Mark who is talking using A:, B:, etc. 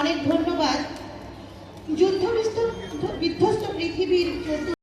A: অনেক ধন্যবাদ। যুদ্ধ বিধ্বস্ত পৃথিবীর